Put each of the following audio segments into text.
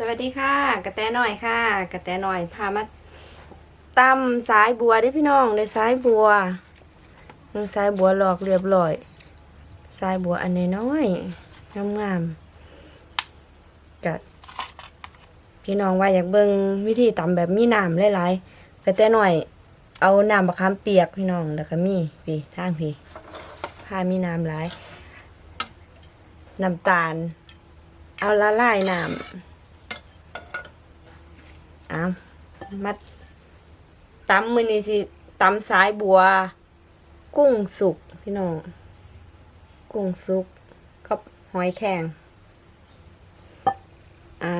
สวัสดีค่ะ กระแตหน่อยค่ะ กระแตหน่อยพามาตำสายบัวเด้พี่น้องเลยสายบัวยังสายบัวหลอกเรียบร้อย สายบัวอันน้อยๆงามๆกะพี่น้องว่าอยากเบิ่งวิธีตำแบบมีน้ำหลายๆกระแตหน่อย เอาน้ำมะขามเปียกพี่น้องแล้วก็มีพี่ทางพี่พามีน้ำหลายน้ำตาล เอาละลายน้ำ อามัดตำมือนี้สิตำสายบัว กุ้งสุกพี่น้อง กุ้งสุกกับหอยแข็งอะ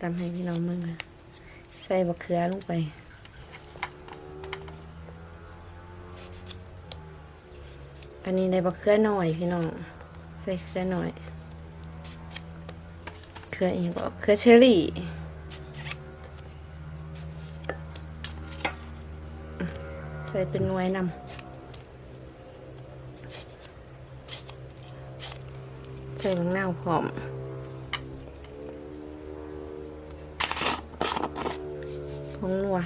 ตำให้พี่น้องมึงอะใส่บะเขือลงไปอันนี้ได้บะเขือหน่อยพี่น้อง ใส่เขือหน่อย เขืออีกก็เขือเชอรี่ใส่เป็นหน่วยนำใส่มะนาวหอมผงนัว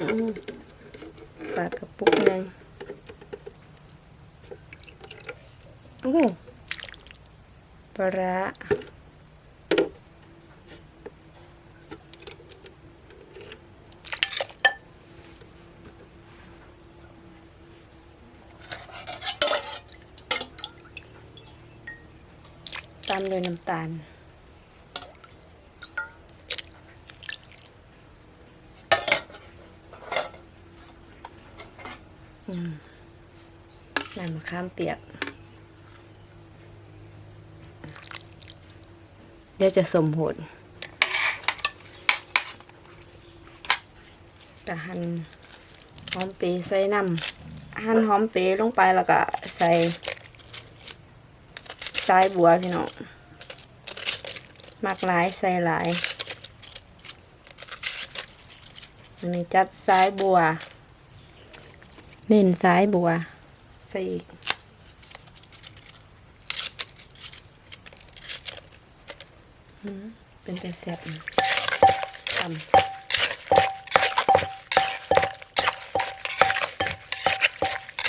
อืมปลากระปุกหนึ่งโอ้ปลาร้าตามด้วยน้ำตาล น้ำมะขามเปียก เดี๋ยวจะสมโหดกะหั่นหอมเปรย์ใส่น้ำหั่นหอมเปรย์ลงไปแล้วก็ใส่สายบัวพี่น้องมักหลายใส่หลายอันนี้จัดสายบัว เน้นสายบัว ใส่อีกอืม เป็นแต่แซ่บนะทำ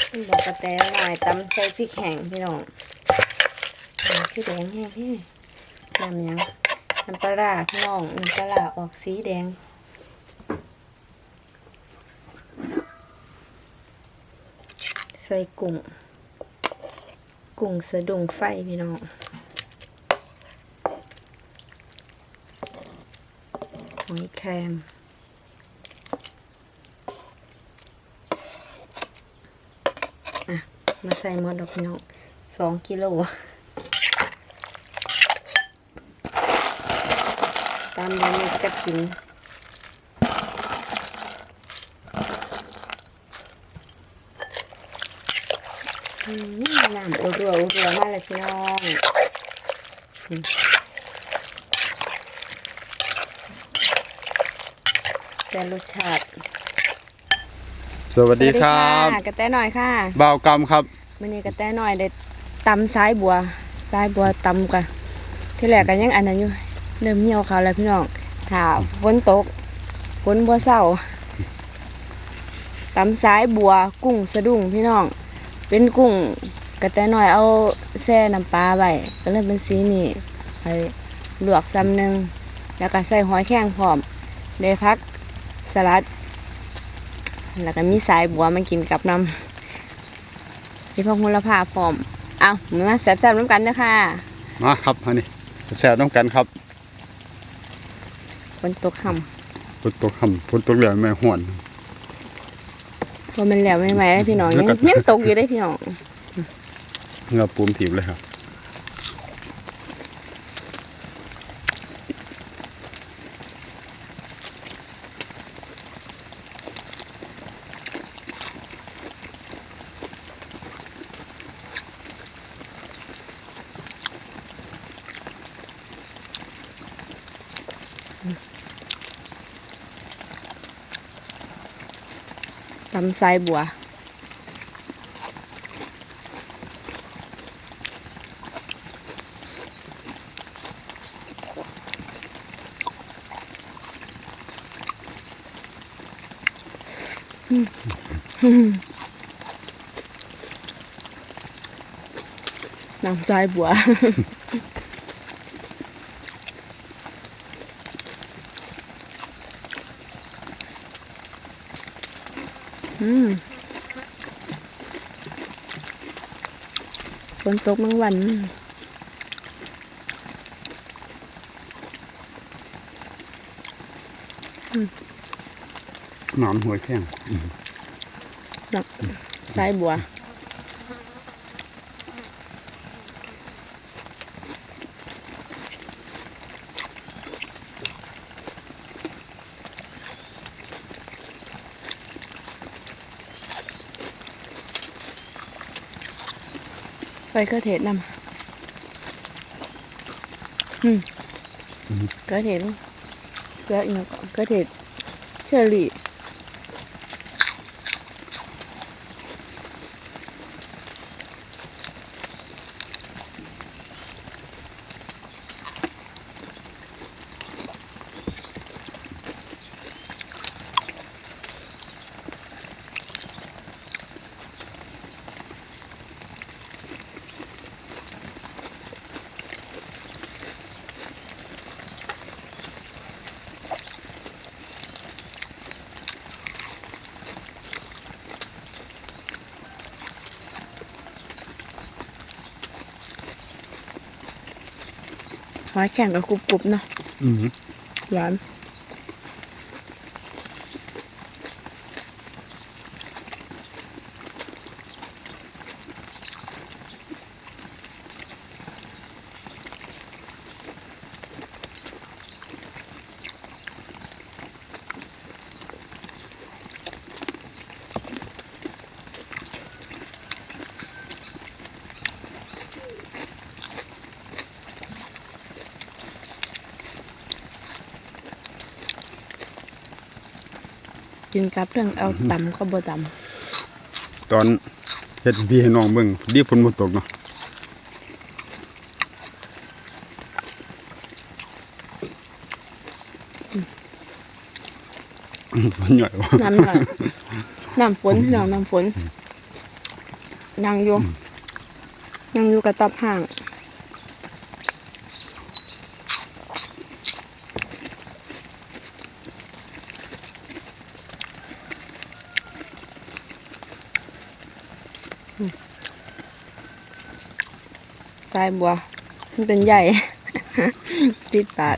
เป็นบอกกระแตลายตำใส่พริกแห้งพี่น้องอ่าพี่แดงแห้งพี่น้ำหยังน้ำปลาร้าพี่น้องน้ำปลาร้าออกสีแดงใส่กุ้งกุ้งสะดุ้งไฟพี่น้อง หอยแครงอะ มาใส่หมดดอกพี่น้องสองกิโลตามด้วยเม็ดกระถิ่นอืมน้ำอุรัวอุรัวมากเลยพี่น้องอืม แต่รสชาติสวัสดีครับสวัสดีะกระแตหน่อยค่ะบ่าวกรรมครับมื่อนี้กระแตหน่อยได้ตำซ้ายบัวซ้ายบัวตำกันที่แรกกันยังอันนั้นอยู่เริ่มเหี่ยวเขาวแล้วพี่น้องถ้าฝนตกฝนบัวเศร้าตำซ้ายบัวกุ้งสะดุ้งพี่น้อง เป็นกุ้งกระแตหน่อยเอาแช่น้ำปลาไว้ก็เลยเป็นสีนี่ไปลวกซ้ำหนึ่งแล้วก็ใส่หอยแข้งพร้อมได้พัก สลัด แล้วก็มีสายบัวมากินกับน้ำมีพวกมูลภาพร้อม เอามาแซ่บๆน้ำกันเด้อค่ะมาครับอันนี้แซ่บๆต้องกันครับฝนตกค่ฝนตกค่ำฝนตกเหลือไม่ห่วนำว่ามันแล้วไม่ไหวแล้วพี่น้องแล้ยัวงก็ยังตกอยู่ได้อพี่น้องเงาปูมถีบเลยครับ ตำสายบัว น้ำสายบัว ฝนตกเมื่อวันหนอนหัวแข้งน้ำสายบัว ไปก็เทศนำอืมก็เทศก็อีกอย่างก็เทศเชอรี่ หอยแข็งกับกรุบๆเนาะอืมหวาน กินกับเรื่องเอาตำก็บ่ตตอนเฮ็ดพี่ให้น้องเบิ่งดีฝนบ่ตกเนาะมันใหญ่ว่ะำน้ำหน่อยน้ำฝนพี่น้องน้ำฝนนางอยู่นางอยู่กับตับห่าง สายบัว มันเป็นใหญ่ติดปาก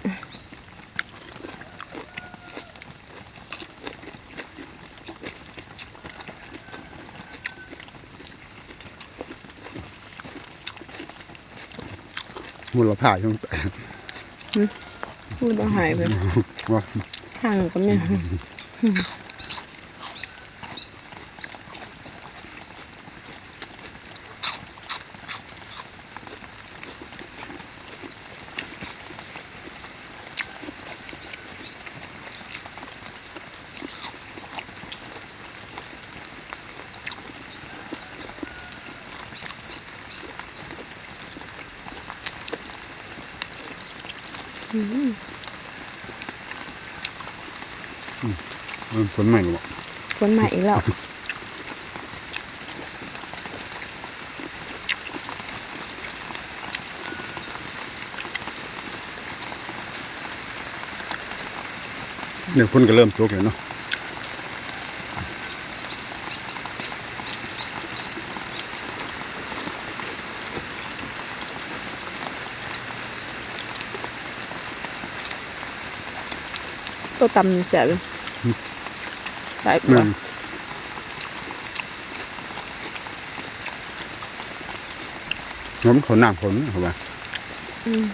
มูลค่าช่วงใจพูดว่าหายไปว่าห่างกับเนี่ยมัน ฝนใหม่บ่คนใหม่อีกแล้วเนี่ยฝนก็เริ่มตกแล้วเนาะตัวตำเสียเลย สายบัวแม่นน้ำเขาน้ำฝนเขาว่าอืม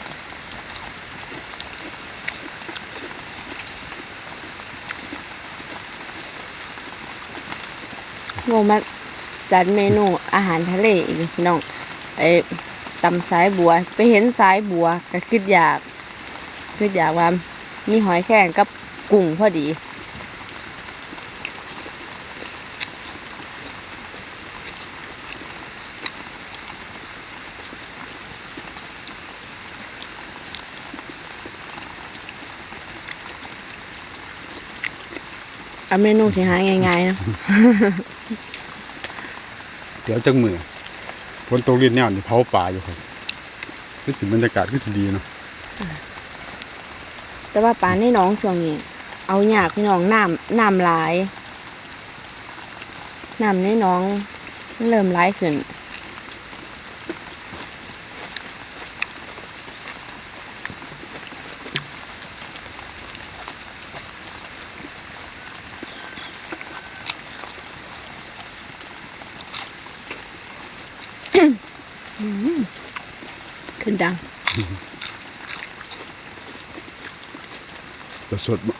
โงมาจัดเมนูอาหารทะเลอีกพี่น้องไอ้ตำสายบัว ไปเห็นสายบัวก็คิดอยากคิดอยากว่ามีหอยแครงกับกุ้งพอดี เอาเมนูที่หาง่ายๆเนาะเดี๋ยวจังมือฝนตกเรียนแนวนี่เผาป่าอยู่ครับคือสิบรรยากาศคือสิดีเนาะแต่ว่าปลาในหน้องช่วงนี้ เอายากพี่น้องน้ำน้ำหลายน้ำในหน้องมันเริ่มร้ายขึ้น ขึ้นดังจะสดบ่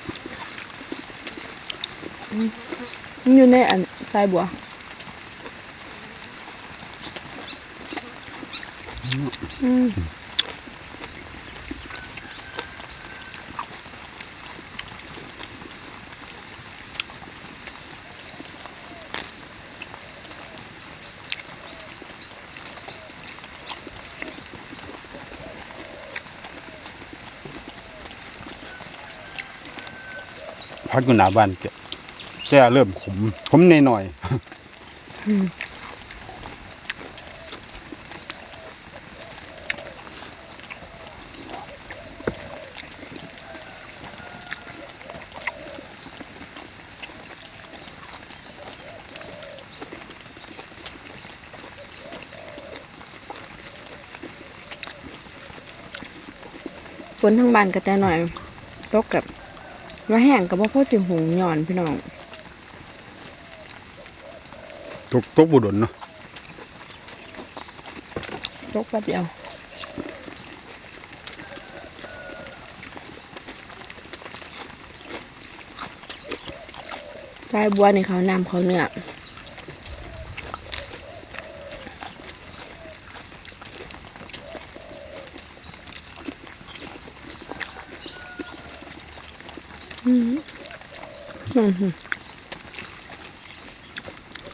มันอยู่ในอันทรายบัวอืม พักอยู่หน้าบ้านแกแกเริ่มขมขมหน่อยฝนทั้งบ้านก็แต่หน่อยตกกับ ว่าแห้งกับว่าพ่อสิหงหย่อนพี่น้องตกตกบุดนเนาะตกแป๊บเดียวทรายบัวนี่เขานำเขาเนื้ออืมอืม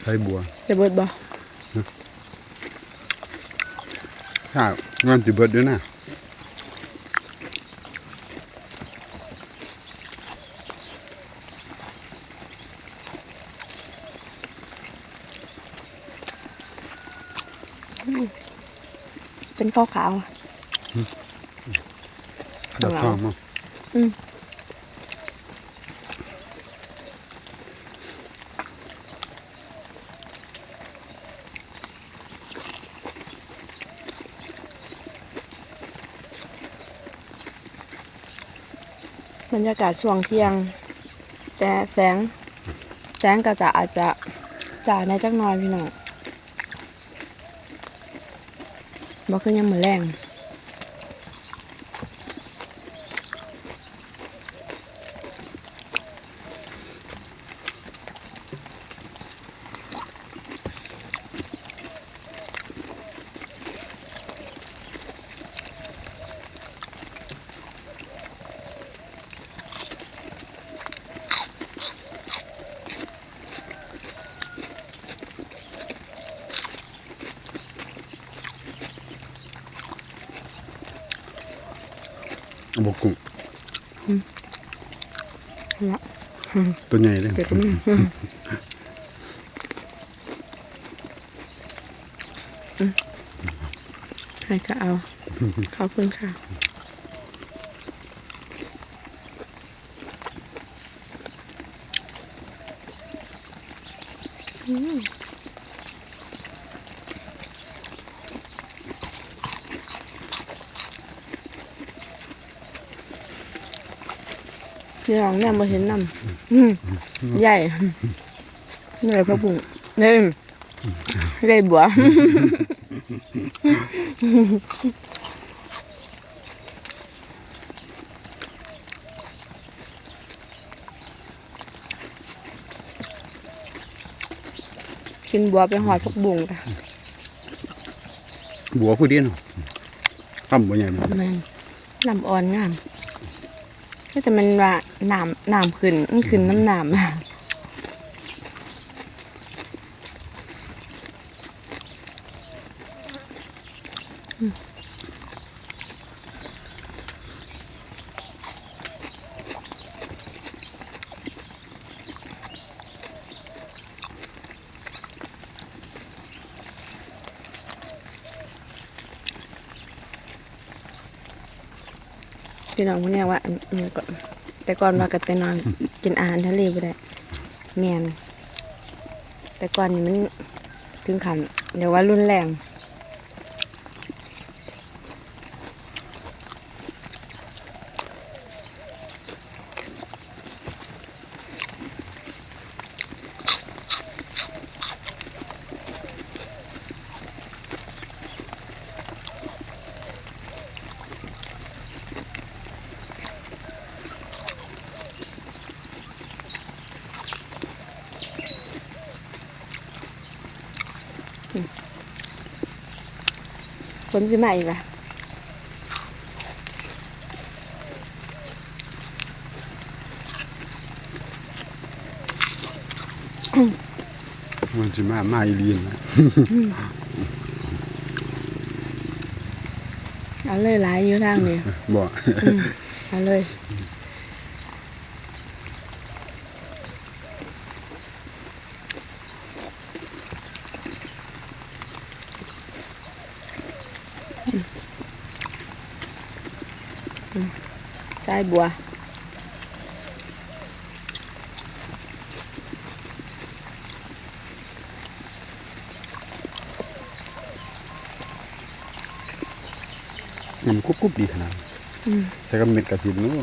ใช้บัวจะเบิดบ่ถ้ามันสิเบิดด้วยนะเป็นข้าวขาวๆอะดับทองมั้งอืม บรรยากาศช่วงเที่ยง แต่แสง แสงก็จะอาจจะจ่าในจักหน้อยพี่น้องบอกคือยังเหมือนแรง บกกุ้งละตัวใหญ่เลยเดี๋ยวก็มีอืมให้ก็เอา ขอบคุณค่ะ อืม พี่น้องเนี่ยมาเห็นนำอืมใหญ่ใหญ่พระบุ้งเนี่ยใหญ่บัวกินบัวไปหอดพักบุ้งค่ะบัวผู้เดียวเนาะทำบัวใหญ่มากแมันลำอ่อนงามก็จะมันว่า น้ำน้ำขึ้นมันขึ้นน้ำน้ำพี่น้องคนนี้ว่าอันนี้ก่อน แต่ก่อนว่ากับแต่นอนกินอาหารทะเลไปได้แมนแต่ก่อนนี่มันถึงขันเดี๋ยวว่ารุนแรง ฝนสิมาอีกล่ะมันสิมามาอีเลียนนะ เอาเลยหลายอยู่ทางนี้ บ่ เอาเลย สายบัว มันกุบกุบดีขนาดนั้นอืมใส่กับเม็ดกระถินนู้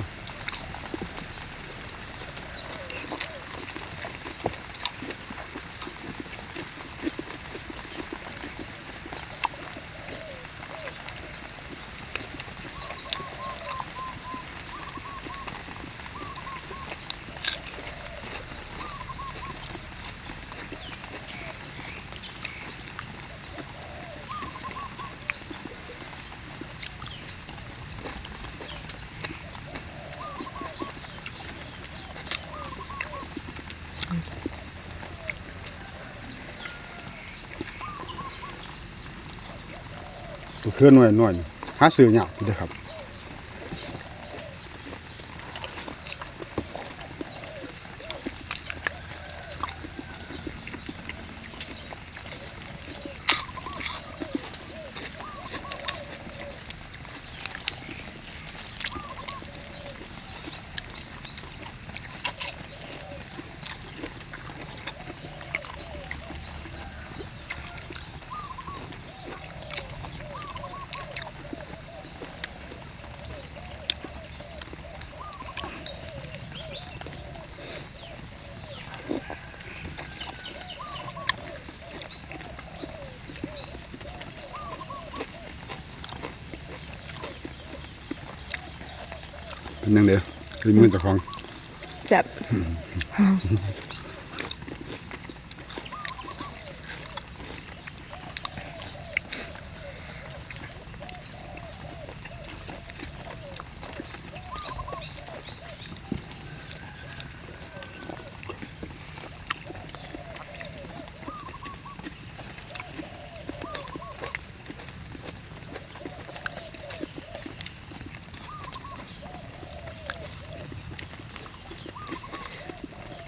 อนหน่อยหน่อยหาซื้อยากอยู่เด้อครับ เป็นยังเด้อคือมือเจ้าของ จับ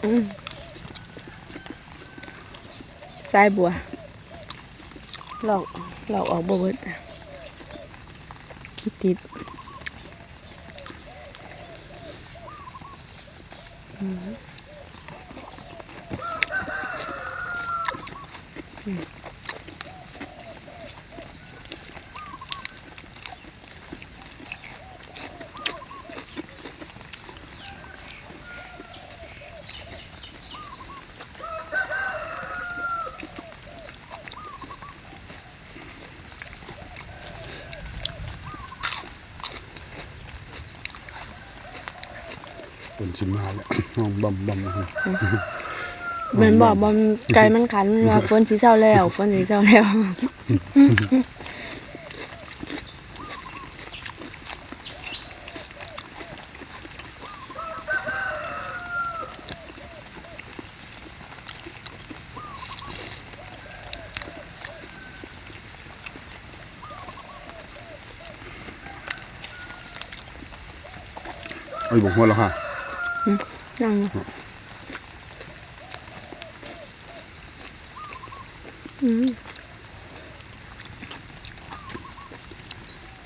อืมสายบัวหลอกหลอกออกบเบิดอะติดอืม สิมาแล้วห้องบ่มบ่มเหมือนบอกบอมไก่มันขันมันว่าฝนสีเศร้าแล้วฝนสีเศร้าแล้วเอาอยู่บนหัวแล้วค่ะ นั่ง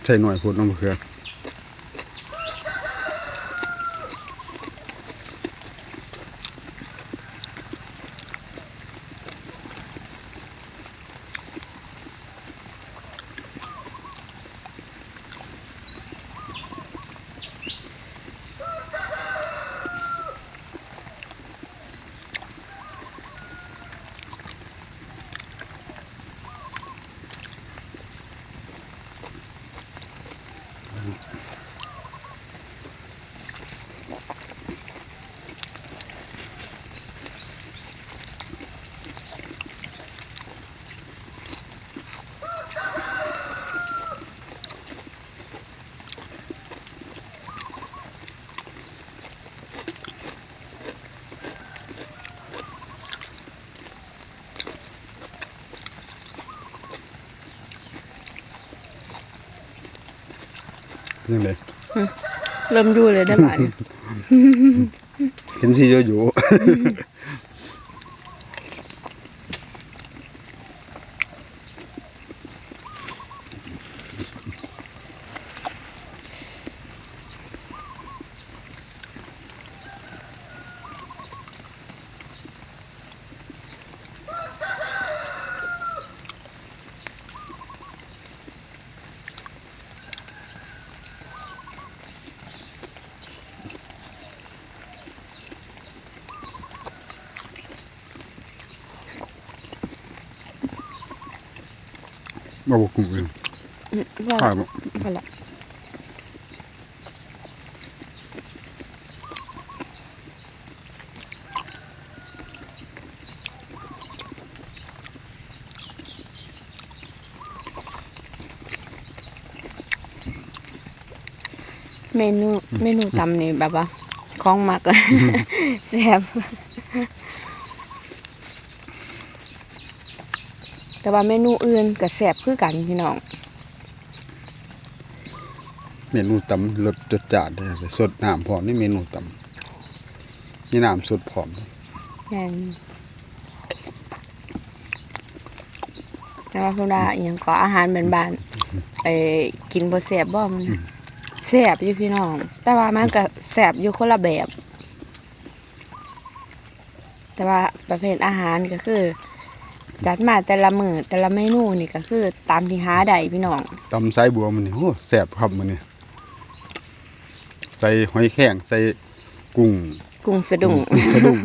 ใส่หน่อยพูดน้องเขือ ยังไงเริ่มอยู่เลยได้บ้านเห็นสีเยอะอยู่ มาบอกกลุ่มเอง ว่า ข้าวบ่ พอละ เมนูเมนูตำนี่แบบว่าคล้องมักเลยแซ่บแต่ว่าเมนูอื่นก็แซ่บคือกันพี่น้องเมนูตำรสจัดจานได้ไปสดน้ำพร้อมนี่เมนูตำนี่น้ำสดพร้อมแม่นแต่ว่าเพิ่นว่าอหยังก็อาหารบ้านๆไปกินบ่แซ่บบ่มัน น่ะแซ่บอยู่พี่น้อง แต่ว่ามันก็แซ่บอยู่คนละแบบ แต่ว่าประเภทอาหารก็คือ จัดมาแต่ละมื้อแต่ละเมนูนี่ก็คือ ตามที่หาได้พี่น้องตำไส้บัวมันนี่โอ้แซ่บครับมันนี่ใส่หอยแข้งใส่กุ้ง กุ้งสะดุ้งกุ้งสะดุ้ง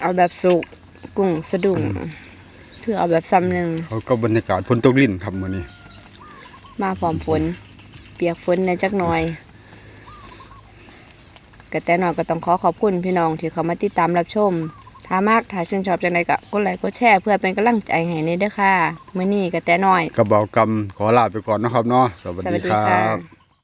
เอาแบบสุกกุ้งสะดุ้งคือเอาแบบซ้ำหนึงเขาก็บรรยากาศฝนตกลิ้นครับมื้อนี้มาพร้อมฝน เปียกฝนในจักหน่อยก็แต่น้อยก็ต้องขอขอบคุณพี่น้องที่เขามาติดตามรับชม ถ้ามากถ้าชื่นชอบจังไดก็กดไลค์กดแชร์เพื่อเป็นกำลังใจให้ในเด้อค่ะมื้อนี้ก็แต่น้อย กระเบากำขอลาไปก่อนนะครับเนาะสวัสสวัดีสดีครัค่ะ บ